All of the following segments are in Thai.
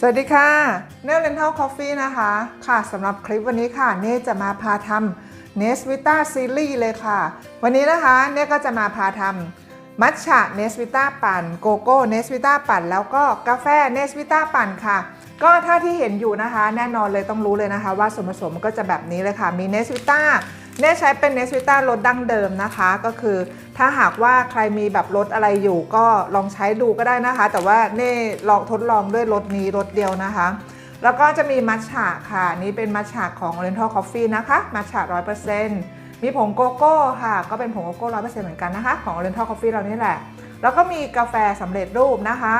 สวัสดีค่ะเนลเลนเทลคอฟฟี่นะคะ ค่ะสำหรับคลิปวันนี้ค่ะเน่จะมาพาทำเนสวิต้าซีรีส์เลยค่ะ วันนี้นะคะเน่ก็จะมาพาทำมัทฉะเนสวิต้าปั่นโกโก้เนสวิต้าปั่น แล้วก็กาแฟเนสวิต้าปั่นค่ะ ก็ถ้าที่เห็นอยู่นะคะ แน่นอนเลยต้องรู้เลยนะคะ ว่าส่วนผสมก็จะแบบนี้เลยค่ะ มีเนสวิต้าเน่ใช้เป็นเนสวิต้ารสดั้งเดิมนะคะ ก็คือ ถ้าหากว่าใครมีแบบรสอะไรอยู่ก็ลองใช้ดูก็ได้นะคะ แต่ว่าเน่ลองทดลองด้วยรสนี้รสเดียวนะคะ แล้วก็จะมีมัทฉะค่ะ นี่เป็นมัทฉะของ Oriental Coffee นะคะมัทฉะ100%มีผงโกโก้ค่ะ ก็เป็นผงโกโก้100%เหมือนกันนะคะ ของ Oriental Coffee เรานี่แหละ แล้วก็มีกาแฟสำเร็จรูปนะคะ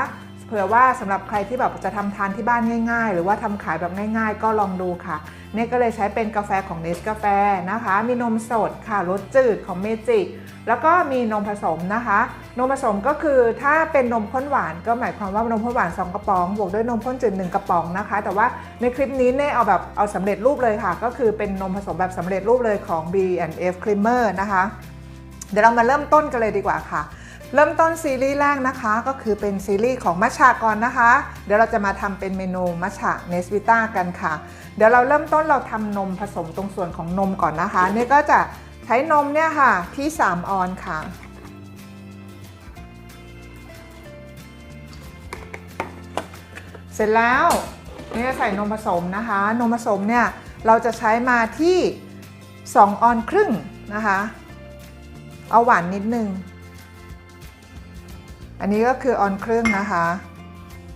เผื่อว่าสำหรับใครที่แบบจะทำทานที่บ้านง่ายๆ หรือว่าทำขายแบบง่าย ๆ ก็ลองดูค่ะเนี่ยก็เลยใช้เป็นกาแฟของเนสกาแฟนะคะ มีนมสดค่ะรสจืดของเมจิแล้วก็มีนมผสมนะคะ นมผสมก็คือถ้าเป็นนมข้นหวานก็หมายความว่านมข้นหวาน 2 กระป๋อง บวกด้วยนมข้นจืด1กระป๋องนะคะ แต่ว่าในคลิปนี้เนี่ยเอาแบบเอาสำเร็จรูปเลยค่ะ ก็คือเป็นนมผสมแบบสำเร็จรูปเลยของ B&F Creamer นะคะ เดี๋ยวเรามาเริ่มต้นกันเลยดีกว่าค่ะ เริ่มต้นซีรีส์แรกนะคะก็คือเป็นซีรีส์ของมัชชาก่อนนะคะ เดี๋ยวเราจะมาทำเป็นเมนูมัชชาเนสวิต้ากันค่ะ เดี๋ยวเราเริ่มต้นเราทำนมผสมตรงส่วนของนมก่อนนะคะ นี่ก็จะใช้นมเนี่ยค่ะที่ 3 ออนค่ะ เสร็จแล้วนี่จะใส่นมผสมนะคะ นมผสมเนี่ยเราจะใช้มาที่ 2 ออนครึ่งนะคะ เอาหวานนิดนึง อันนี้ก็คือออนครึ่งนะคะ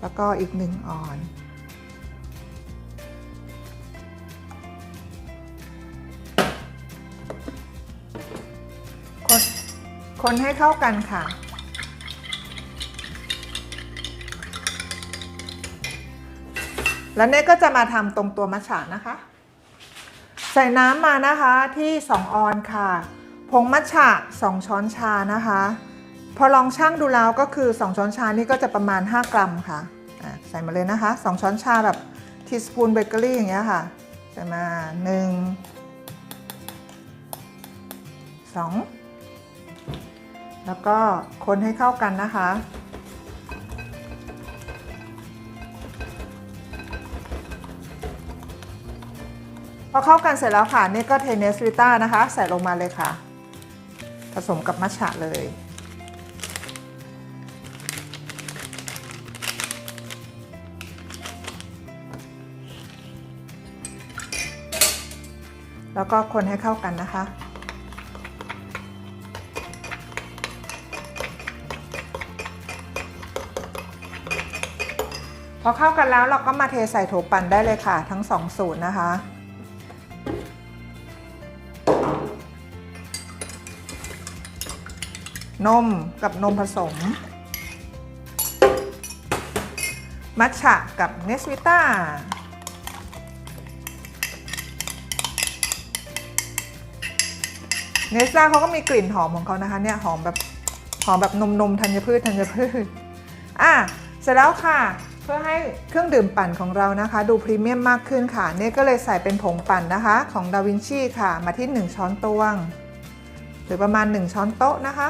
แล้วก็อีกหนึ่งออน คนคนให้เข้ากันค่ะแล้วเน่ก็จะมาทำตรงตัวมัชฉะนะคะ ใส่น้ำมานะคะที่ 2 ออนค่ะ ผงมัทฉะ 2 ช้อนชานะคะ พอลองช่างดูแล้วก็คือ 2 ช้อนชานี่ก็จะประมาณ 5 กรัมค่ะใส่มาเลยนะคะ 2 ช้อนชาแบบทีสปูนเบเกอรี่อย่างเงี้ยค่ะใส่มา1 2 แล้วก็คนให้เข้ากันนะคะพอเข้ากันเสร็จแล้วค่ะ นี่ก็เทเนสวิต้านะคะ ใส่ลงมาเลยค่ะ ผสมกับมัทฉะเลย แล้วก็คนให้เข้ากันนะคะ พอเข้ากันแล้วเราก็มาเทใส่โถปั่นได้เลยค่ะ ทั้งสองสูตรนะคะนมกับนมผสม มัทฉะกับเนสวิต้า เนสต้าเขาก็มีกลิ่นหอมของเขานะคะเนี่ยหอมแบบหอมแบบนมนมธัญพืชธัญพืชอะเสร็จแล้วค่ะ เพื่อให้เครื่องดื่มปั่นของเรานะคะ ดูพรีเมียมมากขึ้นค่ะ เนี่ยก็เลยใส่เป็นผงปั่นนะคะ ของดาวินชีค่ะ มาที่ 1 ช้อนตวง หรือประมาณ 1 ช้อนโต๊ะนะคะ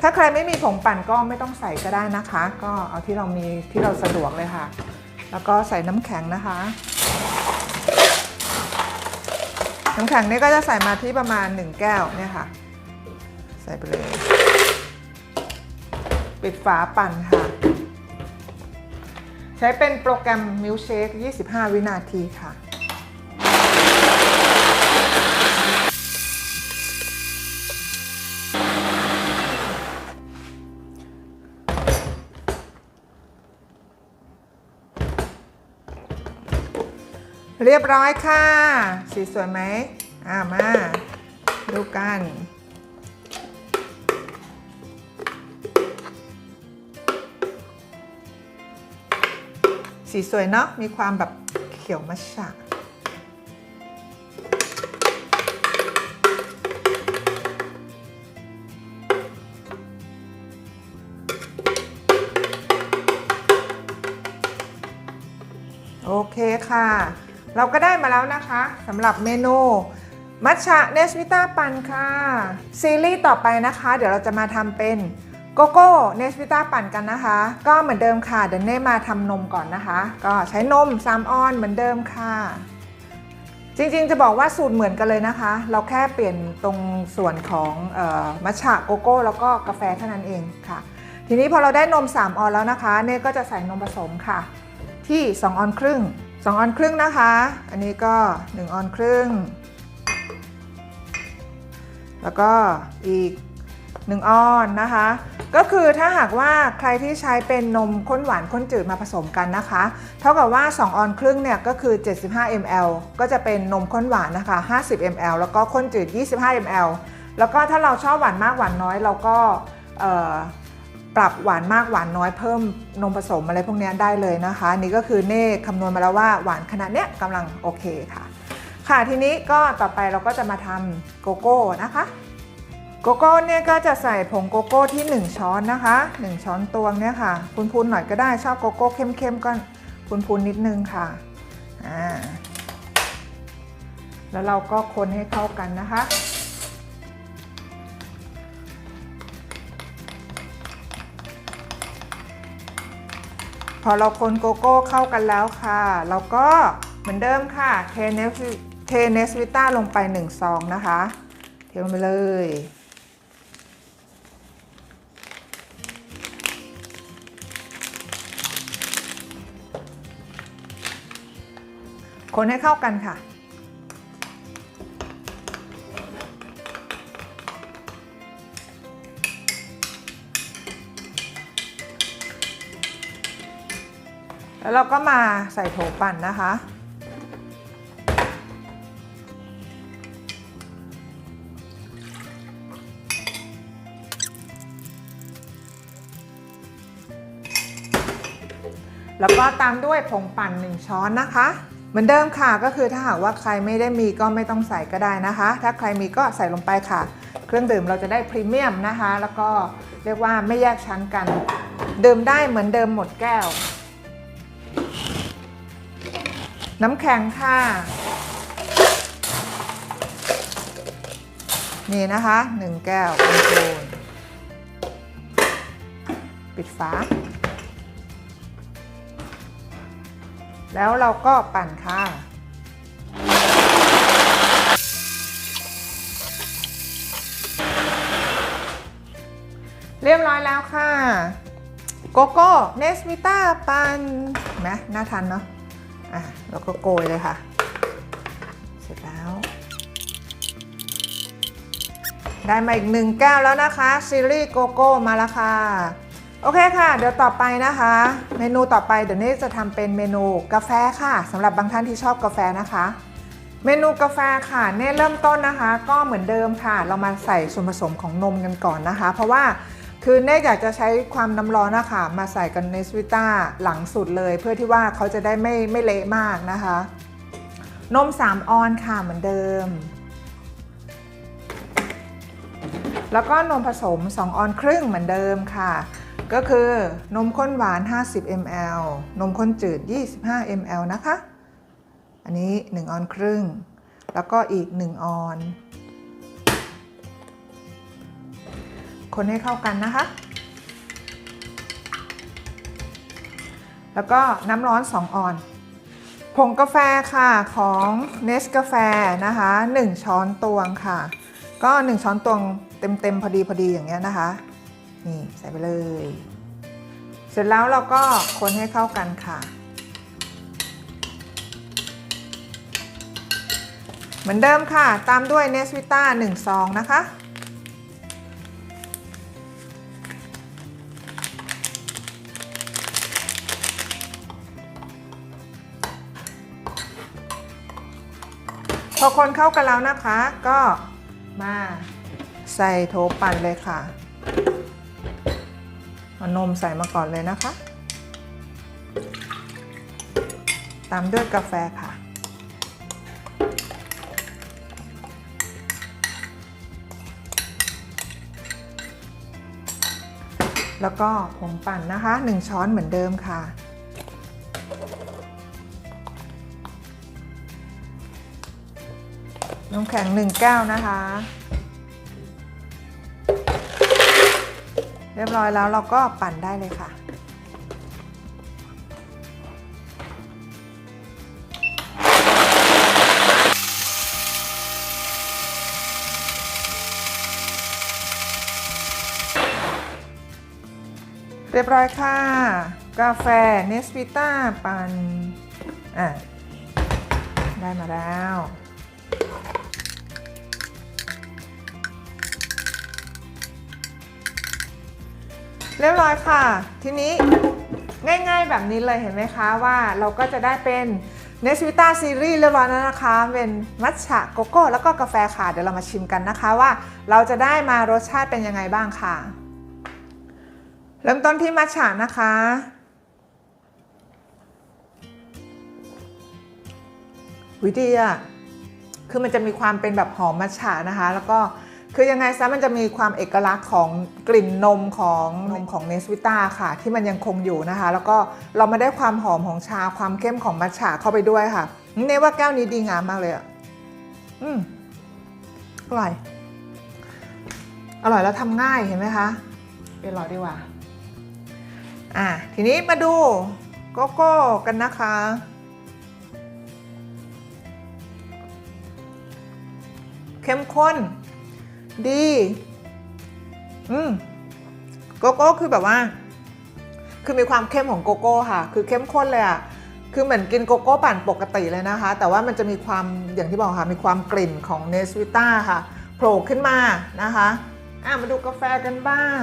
ถ้าใครไม่มีผงปั่นก็ไม่ต้องใส่ก็ได้นะคะ ก็เอาที่เรามีที่เราสะดวกเลยค่ะ แล้วก็ใส่น้ำแข็งนะคะ น้ำแข็งนี่ก็จะใส่มาที่ประมาณ 1 แก้วเนี่ยค่ะ ใส่ไปเลย ปิดฝาปั่นค่ะ ใช้เป็นโปรแกรมมิลเชค 25 วินาทีค่ะ เรียบร้อยค่ะ สีสวยไหมอ่ามาดูกัน สีสวยเนาะมีความแบบเขียวมัชฉะโอเคค่ะ เราก็ได้มาแล้วนะคะสำหรับเมนูมัทฉะเนสวิต้าปันค่ะ ซีรีส์ต่อไปนะคะ เดี๋ยวเราจะมาทำเป็นโกโก้เนสวิต้าปั่นกันนะคะ ก็เหมือนเดิมค่ะ เดี๋ยวเน่มาทำนมก่อนนะคะ ก็ใช้นม3ออนเหมือนเดิมค่ะ จริงๆจะบอกว่าสูตรเหมือนกันเลยนะคะ เราแค่เปลี่ยนตรงส่วนของออมัชฉะโกโก้ แล้วก็กาแฟเท่านั้นเองค่ะ ทีนี้พอเราได้นม 3 ออนแล้วนะคะ เน่ก็จะใส่นมผสมค่ะ ที่ 2 ออนครึ่ง 2ออนครึ่งนะคะ อันนี้ก็ 1 ออนครึ่ง แล้วก็อีก 1 ออนนะคะ ก็คือถ้าหากว่าใครที่ใช้เป็นนมข้นหวานข้นจืดมาผสมกันนะคะ เท่ากับว่า 2 ออนครึ่งเนี่ยก็คือ 75 ml ก็จะเป็นนมข้นหวานนะคะ 50 ml แล้วก็ข้นจืด 25 ml แล้วก็ถ้าเราชอบหวานมากหวานน้อยเราก็ ปรับหวานมากหวานน้อยเพิ่มนมผสมอะไรพวกนี้ได้เลยนะคะนี่ก็คือเน่คำนวณมาแล้วว่าหวานขนาดเนี้ยกำลังโอเคค่ะ ค่ะทีนี้ก็ต่อไปเราก็จะมาทำโกโก้นะคะโกโก้เนี่ยก็จะใส่ผงโกโก้ที่ 1 ช้อนนะคะ 1 ช้อนตวงเนี่ยค่ะพูนๆหน่อยก็ได้ชอบโกโก้เข้มๆก็พูนๆนิดนึงค่ะอ่าแล้วเราก็คนให้เข้ากันนะคะ พอเราคนโกโก้เข้ากันแล้วค่ะเราก็เหมือนเดิมค่ะเทเนสเทเนสวิต้าลงไป1ซองนะคะ เทลงไปเลย คนให้เข้ากันค่ะ แล้วเราก็มาใส่โถปั่นนะคะ แล้วก็ตามด้วยผงปั่น 1 ช้อนนะคะ เหมือนเดิมค่ะก็คือถ้าหากว่าใครไม่ได้มีก็ไม่ต้องใส่ก็ได้นะคะ ถ้าใครมีก็ใส่ลงไปค่ะ เครื่องดื่มเราจะได้พรีเมียมนะคะ แล้วก็เรียกว่าไม่แยกชั้นกัน ดื่มได้เหมือนเดิมหมดแก้ว น้ำแข็งค่ะ นี่นะคะ1แก้วเป็นโนปิดฝา แล้วเราก็ปั่นค่ะเรียบร้อยแล้วค่ะ โกโก้ เนสวิต้าปั่นนไหมน่าทันเนาะ อะแล้วก็โกยเลยค่ะ เสร็จแล้ว ได้มาอีกหนึ่งแก้วแล้วนะคะซีรีส์โกโก้มาแล้วค่ะ โอเคค่ะ เดี๋ยวต่อไปนะคะ เมนูต่อไปเดี๋ยวนี้จะทำเป็นเมนูกาแฟค่ะสำหรับบางท่านที่ชอบกาแฟนะคะ เมนูกาแฟค่ะเน่เริ่มต้นนะคะ ก็เหมือนเดิมค่ะ เรามาใส่ส่วนผสมของนมกันก่อนนะคะ เพราะว่า คือเน่อยากจะใช้ความน้ำร้อนนะคะมาใส่กันในสวิต้าหลังสุดเลย เพื่อที่ว่าเขาจะได้ไม่ไม่เละมากนะคะ นม 3 ออนค่ะเหมือนเดิม แล้วก็นมผสม 2 ออนครึ่งเหมือนเดิมค่ะ ก็คือนมข้นหวาน 50 ml นมข้นจืด 25 ml นะคะ อันนี้ 1 ออนครึ่ง แล้วก็อีก 1 ออน คนให้เข้ากันนะคะ แล้วก็น้ำร้อน 2 ออน ผงกาแฟค่ะของเนสกาแฟนะคะ 1 ช้อนตวงค่ะ ก็ 1 ช้อนตวงเต็มๆพอดีพอดีอย่างเงี้ยนะคะ นี่ใส่ไปเลย เสร็จแล้วเราก็คนให้เข้ากันค่ะเหมือนเดิมค่ะ ตามด้วยเนสวิต้า1ซองนะคะ อคนเข้ากันแล้วนะคะ ก็มาใส่โถปั่นเลยค่ะเอานมใส่มาก่อนเลยนะคะ ตามด้วยกาแฟค่ะ แล้วก็ผงปั่นนะคะ 1 ช้อนเหมือนเดิมค่ะ น้ำแข็ง1แก้วนะคะ เรียบร้อยแล้วเราก็ปั่นได้เลยค่ะ เรียบร้อยค่ะ กาแฟเนสวิต้าปั่นอะได้มาแล้ว เรียบร้อยค่ะ ทีนี้ง่ายๆแบบนี้เลยเห็นไหมคะว่าเราก็จะได้เป็นเนสวิต้าซีรีส์เรียบร้อยแล้วนะคะ เป็นมัทฉะโกโก้ แล้วก็กาแฟค่ะเดี๋ยวเรามาชิมกันนะคะว่าเราจะได้มารสชาติเป็นยังไงบ้างค่ะ เริ่มต้นที่มัทฉะนะคะ วิดีอะคือมันจะมีความเป็นแบบหอมมัทฉะนะคะ แล้วก็ คือยังไงซะมันจะมีความเอกลักษณ์ของกลิ่นนมของนมของเนสวิต้าค่ะ ที่มันยังคงอยู่นะคะ แล้วก็เรามาได้ความหอมของชาความเข้มของมัทฉะเข้าไปด้วยค่ะเนว่าแก้วนี้ดีงามมากเลยอะอืมอร่อย อร่อยแล้วทำง่ายเห็นไหมคะไปรอดีกว่า อะทีนี้มาดูโกโก้กันนะคะเข้มข้น ดี อืมโกโก้คือแบบว่า คือมีความเข้มของโกโก้ค่ะ คือเข้มข้นเลยอะคือเหมือนกินโกโก้ปั่นปกติเลยนะคะ แต่ว่ามันจะมีความอย่างที่บอกค่ะ มีความกลิ่นของเนสวิต้าค่ะโผล่ขึ้นมานะคะอะมาดูกาแฟกันบ้าง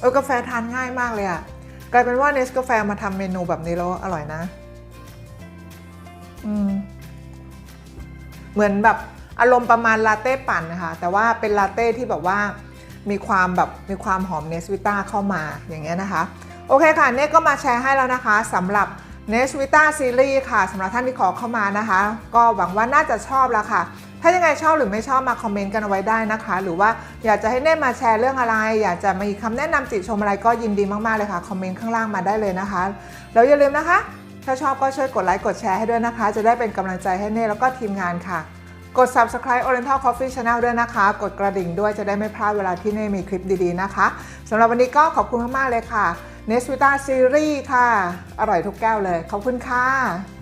เออกาแฟทานง่ายมากเลยอะ กลายเป็นว่าเนสกาแฟมาทำเมนูแบบนี้แล้วอร่อยนะอืมเหมือนแบบอารมณ์ประมาณลาเต้ปั่นนะคะแต่ว่าเป็นลาเต้ที่แบบว่ามีความแบบมีความหอมเนสวิต้าเข้ามาอย่างเงี้ยนะคะ โอเคค่ะเน่ก็มาแชร์ให้แล้วนะคะสำหรับเนสวิต้าซีรีส์ค่ะสำหรับท่านที่ขอเข้ามานะคะ ก็หวังว่าน่าจะชอบแล้วค่ะ ถ้ายังไงชอบหรือไม่ชอบมาคอมเมนต์กันเอาไว้ได้นะคะ หรือว่าอยากจะให้เน่มาแชร์เรื่องอะไร อยากจะมีคำแนะนำติชมอะไรก็ยินดีมากๆเลยค่ะคอมเมนต์ข้างล่างมาได้เลยนะคะแล้วอย่าลืมนะคะ ถ้าชอบก็ช่วยกดไลค์กดแชร์ให้ด้วยนะคะ จะได้เป็นกำลังใจให้เน่แล้วก็ทีมงานค่ะกด subscribe Oriental Coffee Channel ด้วยนะคะ กดกระดิ่งด้วยจะได้ไม่พลาดเวลาที่เน่มีคลิปดีๆนะคะสำหรับวันนี้ก็ขอบคุณมากๆเลยค่ะ n e s v i t a Series ค่ะ อร่อยทุกแก้วเลย ขอบคุณค่ะ